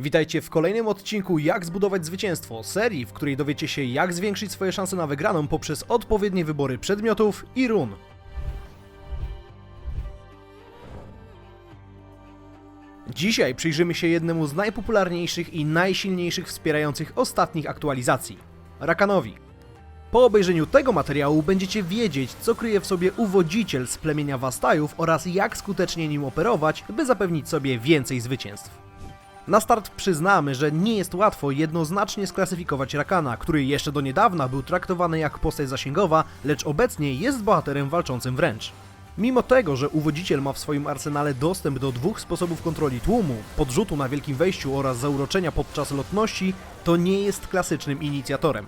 Witajcie w kolejnym odcinku Jak zbudować zwycięstwo, serii, w której dowiecie się jak zwiększyć swoje szanse na wygraną poprzez odpowiednie wybory przedmiotów i run. Dzisiaj przyjrzymy się jednemu z najpopularniejszych i najsilniejszych wspierających ostatnich aktualizacji Rakanowi. Po obejrzeniu tego materiału będziecie wiedzieć, co kryje w sobie uwodziciel z plemienia Wastajów oraz jak skutecznie nim operować, by zapewnić sobie więcej zwycięstw. Na start przyznamy, że nie jest łatwo jednoznacznie sklasyfikować Rakana, który jeszcze do niedawna był traktowany jak postać zasięgowa, lecz obecnie jest bohaterem walczącym wręcz. Mimo tego, że uwodziciel ma w swoim arsenale dostęp do dwóch sposobów kontroli tłumu, podrzutu na wielkim wejściu oraz zauroczenia podczas lotności, to nie jest klasycznym inicjatorem.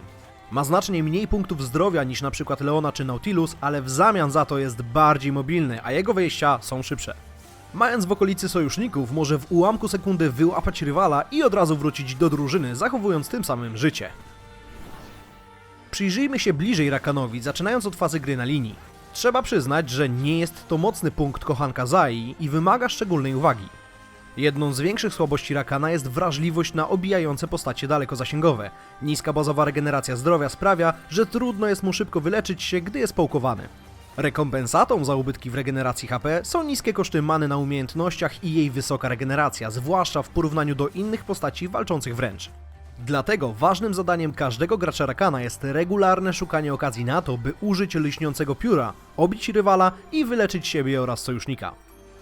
Ma znacznie mniej punktów zdrowia niż np. Leona czy Nautilus, ale w zamian za to jest bardziej mobilny, a jego wejścia są szybsze. Mając w okolicy sojuszników, może w ułamku sekundy wyłapać rywala i od razu wrócić do drużyny, zachowując tym samym życie. Przyjrzyjmy się bliżej Rakanowi, zaczynając od fazy gry na linii. Trzeba przyznać, że nie jest to mocny punkt kochanka Zai i wymaga szczególnej uwagi. Jedną z większych słabości Rakana jest wrażliwość na obijające postacie daleko-zasięgowe. Niska bazowa regeneracja zdrowia sprawia, że trudno jest mu szybko wyleczyć się, gdy jest połkowany. Rekompensatą za ubytki w regeneracji HP są niskie koszty many na umiejętnościach i jej wysoka regeneracja, zwłaszcza w porównaniu do innych postaci walczących wręcz. Dlatego ważnym zadaniem każdego gracza Rakana jest regularne szukanie okazji na to, by użyć lśniącego pióra, obić rywala i wyleczyć siebie oraz sojusznika.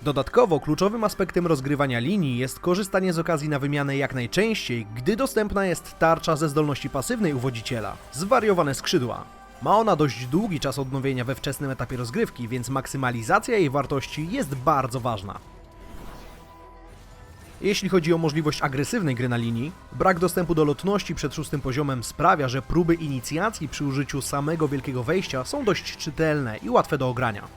Dodatkowo kluczowym aspektem rozgrywania linii jest korzystanie z okazji na wymianę jak najczęściej, gdy dostępna jest tarcza ze zdolności pasywnej uwodziciela, zwariowane skrzydła. Ma ona dość długi czas odnowienia we wczesnym etapie rozgrywki, więc maksymalizacja jej wartości jest bardzo ważna. Jeśli chodzi o możliwość agresywnej gry na linii, brak dostępu do lotności przed szóstym poziomem sprawia, że próby inicjacji przy użyciu samego wielkiego wejścia są dość czytelne i łatwe do ogrania.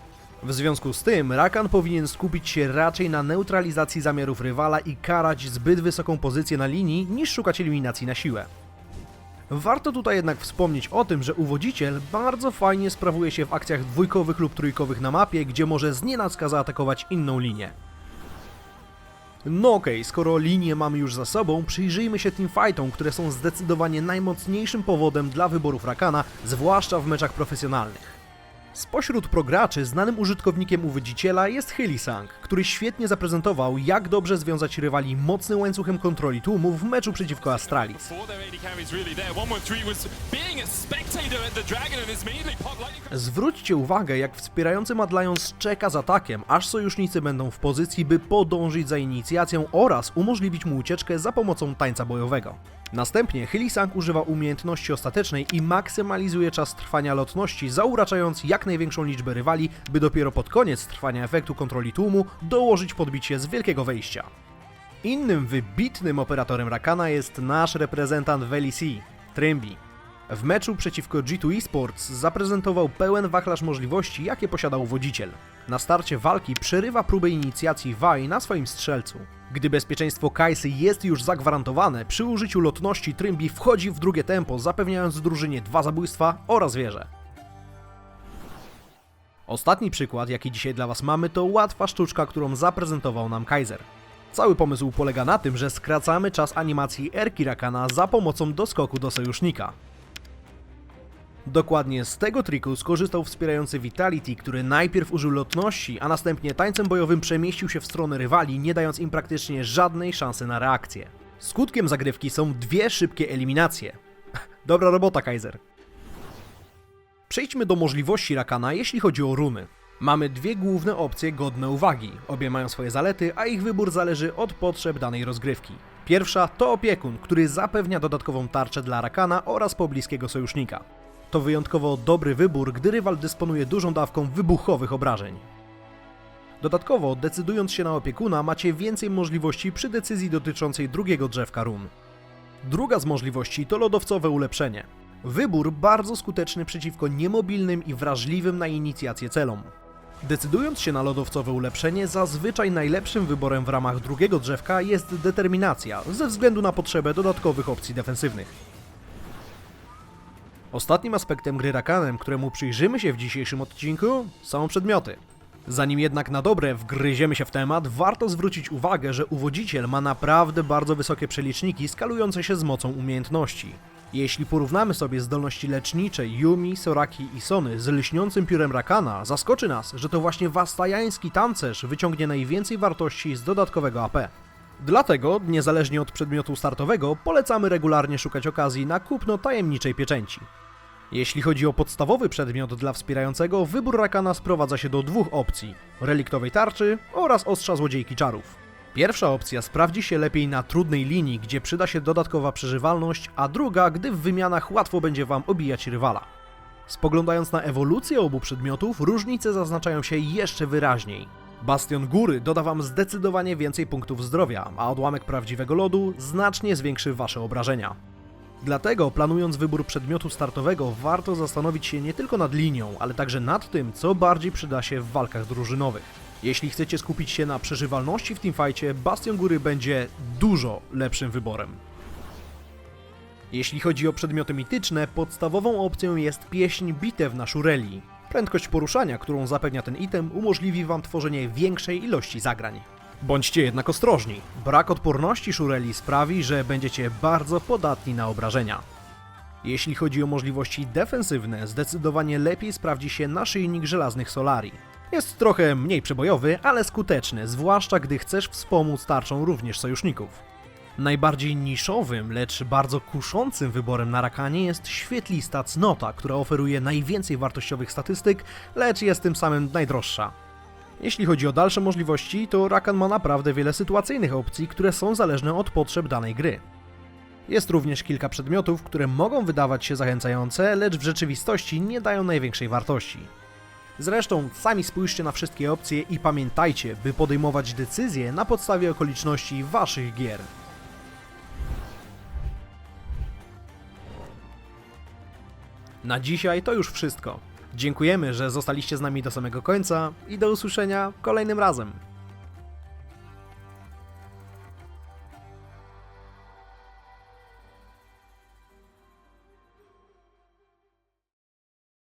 W związku z tym, Rakan powinien skupić się raczej na neutralizacji zamiarów rywala i karać zbyt wysoką pozycję na linii, niż szukać eliminacji na siłę. Warto tutaj jednak wspomnieć o tym, że uwodziciel bardzo fajnie sprawuje się w akcjach dwójkowych lub trójkowych na mapie, gdzie może znienacka zaatakować inną linię. No okej, skoro linię mamy już za sobą, przyjrzyjmy się teamfightom, które są zdecydowanie najmocniejszym powodem dla wyborów Rakana, zwłaszcza w meczach profesjonalnych. Spośród prograczy znanym użytkownikiem uwodziciela jest Hylisang, który świetnie zaprezentował, jak dobrze związać rywali mocnym łańcuchem kontroli tłumu w meczu przeciwko Astralis. Before their AD carry is really there. 113 was being a spectator at the Dragon and is immediately popped lightning. Zwróćcie uwagę, jak wspierający Mad Lions czeka z atakiem, aż sojusznicy będą w pozycji, by podążyć za inicjacją oraz umożliwić mu ucieczkę za pomocą tańca bojowego. Następnie Hylisang używa umiejętności ostatecznej i maksymalizuje czas trwania lotności, zauraczając jak największą liczbę rywali, by dopiero pod koniec trwania efektu kontroli tłumu dołożyć podbicie z wielkiego wejścia. Innym wybitnym operatorem Rakana jest nasz reprezentant w LEC, Trimby. W meczu przeciwko G2 Esports zaprezentował pełen wachlarz możliwości, jakie posiada uwodziciel. Na starcie walki przerywa próbę inicjacji Wai na swoim strzelcu. Gdy bezpieczeństwo Kajsy jest już zagwarantowane, przy użyciu lotności Trimby wchodzi w drugie tempo, zapewniając drużynie dwa zabójstwa oraz wieżę. Ostatni przykład, jaki dzisiaj dla Was mamy, to łatwa sztuczka, którą zaprezentował nam Kaiser. Cały pomysł polega na tym, że skracamy czas animacji Erki Rakana za pomocą doskoku do sojusznika. Dokładnie z tego triku skorzystał wspierający Vitality, który najpierw użył lotności, a następnie tańcem bojowym przemieścił się w stronę rywali, nie dając im praktycznie żadnej szansy na reakcję. Skutkiem zagrywki są dwie szybkie eliminacje. Dobra robota, Kaiser. Przejdźmy do możliwości Rakana, jeśli chodzi o runy. Mamy dwie główne opcje godne uwagi. Obie mają swoje zalety, a ich wybór zależy od potrzeb danej rozgrywki. Pierwsza to opiekun, który zapewnia dodatkową tarczę dla Rakana oraz pobliskiego sojusznika. To wyjątkowo dobry wybór, gdy rywal dysponuje dużą dawką wybuchowych obrażeń. Dodatkowo, decydując się na opiekuna, macie więcej możliwości przy decyzji dotyczącej drugiego drzewka run. Druga z możliwości to lodowcowe ulepszenie. Wybór bardzo skuteczny przeciwko niemobilnym i wrażliwym na inicjację celom. Decydując się na lodowcowe ulepszenie, zazwyczaj najlepszym wyborem w ramach drugiego drzewka jest determinacja, ze względu na potrzebę dodatkowych opcji defensywnych. Ostatnim aspektem gry Rakanem, któremu przyjrzymy się w dzisiejszym odcinku, są przedmioty. Zanim jednak na dobre wgryziemy się w temat, warto zwrócić uwagę, że uwodziciel ma naprawdę bardzo wysokie przeliczniki skalujące się z mocą umiejętności. Jeśli porównamy sobie zdolności lecznicze Yumi, Soraki i Sony z lśniącym piórem Rakana, zaskoczy nas, że to właśnie wastajański tancerz wyciągnie najwięcej wartości z dodatkowego AP. Dlatego, niezależnie od przedmiotu startowego, polecamy regularnie szukać okazji na kupno tajemniczej pieczęci. Jeśli chodzi o podstawowy przedmiot dla wspierającego, wybór Rakana sprowadza się do dwóch opcji: reliktowej tarczy oraz ostrza złodziejki czarów. Pierwsza opcja sprawdzi się lepiej na trudnej linii, gdzie przyda się dodatkowa przeżywalność, a druga, gdy w wymianach łatwo będzie Wam obijać rywala. Spoglądając na ewolucję obu przedmiotów, różnice zaznaczają się jeszcze wyraźniej. Bastion Góry doda Wam zdecydowanie więcej punktów zdrowia, a odłamek prawdziwego lodu znacznie zwiększy Wasze obrażenia. Dlatego, planując wybór przedmiotu startowego, warto zastanowić się nie tylko nad linią, ale także nad tym, co bardziej przyda się w walkach drużynowych. Jeśli chcecie skupić się na przeżywalności w teamfightie, Bastion Góry będzie dużo lepszym wyborem. Jeśli chodzi o przedmioty mityczne, podstawową opcją jest pieśń bitew na Shureli. Prędkość poruszania, którą zapewnia ten item, umożliwi Wam tworzenie większej ilości zagrań. Bądźcie jednak ostrożni. Brak odporności Shureli sprawi, że będziecie bardzo podatni na obrażenia. Jeśli chodzi o możliwości defensywne, zdecydowanie lepiej sprawdzi się naszyjnik żelaznych Solari. Jest trochę mniej przebojowy, ale skuteczny, zwłaszcza gdy chcesz wspomóc tarczą również sojuszników. Najbardziej niszowym, lecz bardzo kuszącym wyborem na Rakanie jest świetlista cnota, która oferuje najwięcej wartościowych statystyk, lecz jest tym samym najdroższa. Jeśli chodzi o dalsze możliwości, to Rakan ma naprawdę wiele sytuacyjnych opcji, które są zależne od potrzeb danej gry. Jest również kilka przedmiotów, które mogą wydawać się zachęcające, lecz w rzeczywistości nie dają największej wartości. Zresztą sami spójrzcie na wszystkie opcje i pamiętajcie, by podejmować decyzje na podstawie okoliczności waszych gier. Na dzisiaj to już wszystko. Dziękujemy, że zostaliście z nami do samego końca i do usłyszenia kolejnym razem.